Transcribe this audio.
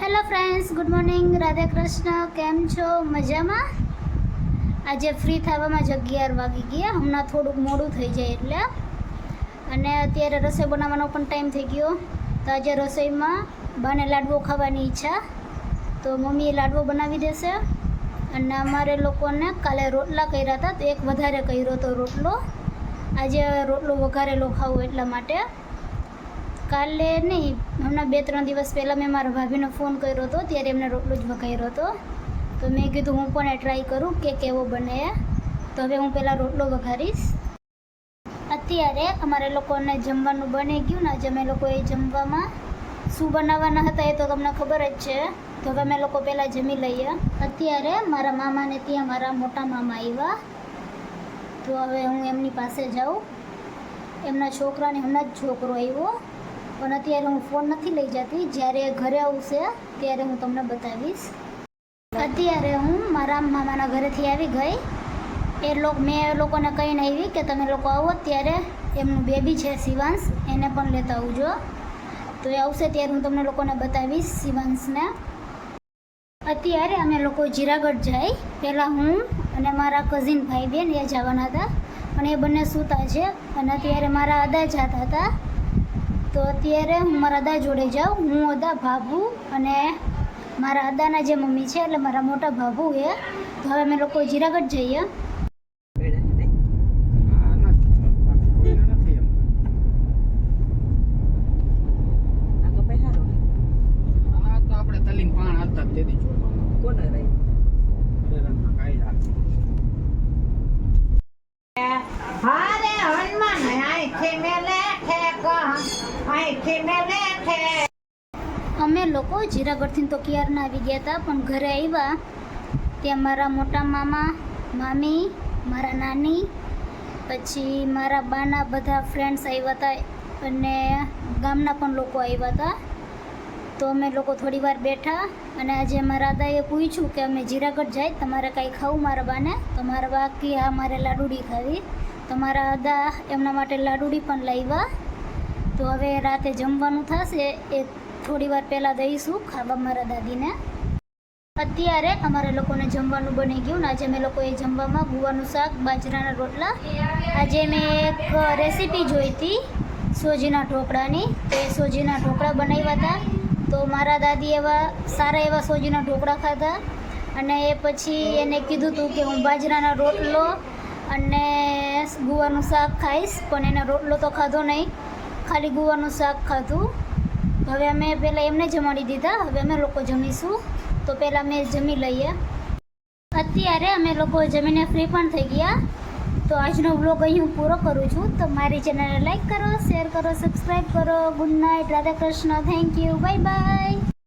Hello friends good morning Radhe Krishna કેમ છો? મજામાં? આજે ફ્રી થવામાં જ અગિયાર વાગી ગયા. હમણાં થોડુંક મોડું થઈ જાય એટલે. અને અત્યારે રસોઈ બનાવવાનો પણ ટાઈમ થઈ ગયો. તો આજે રસોઈમાં બાને લાડવો ખાવાની ઈચ્છા. તો મમ્મીએ લાડવો બનાવી દેશે. અને અમારે લોકોને કાલે રોટલા કર્યા હતા. તો એક વધારે કર્યો હતો રોટલો. આજે રોટલો વઘારેલો ખાવું એટલા માટે. કાલે નહીં, હમણાં બે ત્રણ દિવસ પહેલાં મેં મારા ભાભીનો ફોન કર્યો હતો, ત્યારે એમને રોટલો જ વઘાર્યો હતો. તો મેં કીધું હું પણ એ ટ્રાય કરું કે કેવો બને. તો હવે હું પહેલાં રોટલો વઘારીશ. અત્યારે અમારે લોકોને જમવાનું બની ગયું ને આજે અમે લોકોએ જમવામાં શું બનાવવાના હતા એ તો તમને ખબર જ છે. તો હવે અમે લોકો પહેલાં જમી લઈએ. અત્યારે મારા મામાને ત્યાં મારા મોટા મામા આવ્યા તો હવે હું એમની પાસે જાઉં. એમના છોકરાને હમણાં જ છોકરો આવ્યો પણ અત્યારે હું ફોન નથી લઈ જતી. જ્યારે ઘરે આવશે, ત્યારે હું તમને બતાવીશ. અત્યારે હું મારા મામાના ઘરેથી આવી ગઈ. એ લોકો, મેં એ લોકોને કહીને આવી કે તમે લોકો આવો. ત્યારે એમનું બેબી છે શિવાંશ. એને પણ લેતા આવજો. તો એ આવશે ત્યારે હું તમને લોકોને બતાવીશ શિવાંશને. અત્યારે અમે લોકો જીરાગઢ જાય. પહેલાં હું અને મારા કઝિન ભાઈ બેન એ જવાના હતા. પણ એ બંને સૂતા છે. અને અત્યારે મારા અદા જતા હતા. તો અત્યારે હું મારા દા જોડે જાઉં. હું અદા ભાભુ અને મારા અદાના જે મમ્મી છે, એટલે મારા મોટા ભાભુ એ. તો હવે અમે લોકો જીરાગઢ જઈએ. અમે લોકો જીરાગઢથી તો ક્યારના આવી ગયા હતા, પણ ઘરે આવ્યા ત્યાં મારા મોટા મામા, મામી, મારા નાની, પછી મારા બાના બધા ફ્રેન્ડ્સ આવ્યા હતા અને ગામના પણ લોકો આવ્યા હતા. તો અમે લોકો થોડી વાર બેઠા અને આજે મારા દાદાએ પૂછ્યું કે અમે જીરાગઢ જાય, તમારે કાંઈ ખાવું મારા બાને? તો મારા બા કે, હા, મારે લાડુડી ખાવી. તો મારા દાદા એમના માટે લાડુડી પણ લાવ્યા. તો હવે રાતે જમવાનું થશે, એ થોડી વાર પહેલાં દઈશું ખાવા મારા દાદીને. અત્યારે અમારે લોકોને જમવાનું બની ગયું આજે અમે લોકોએ જમવામાં ગુવાનું શાક, બાજરાના રોટલા. આજે મેં એક રેસીપી જોઈ હતી, સોજીના ઢોકળાની. તો એ સોજીના ઢોકળા બનાવ્યા હતા. તો મારા દાદી એવા, સારા એવા સોજીના ઢોકળા ખાધા. અને એ પછી એને કીધું હતું કે હું બાજરાના રોટલો અને ગુવાનું શાક ખાઈશ, પણ એને રોટલો તો ખાધો નહીં. ખાલી ગુવારનું શાક ખાધું. હવે અમે પહેલાં એમને જમાડી દીધા. હવે અમે લોકો જમીશું. તો પહેલાં અમે જમી લઈએ. અત્યારે અમે લોકો જમીને ફ્રી પણ થઈ ગયા. તો આજનો વ્લોગ અહીં હું પૂરો કરું છું. તો મારી ચેનલને લાઈક કરો શેર કરો સબસ્ક્રાઈબ કરો. Good night Radha Krishna thank you bye bye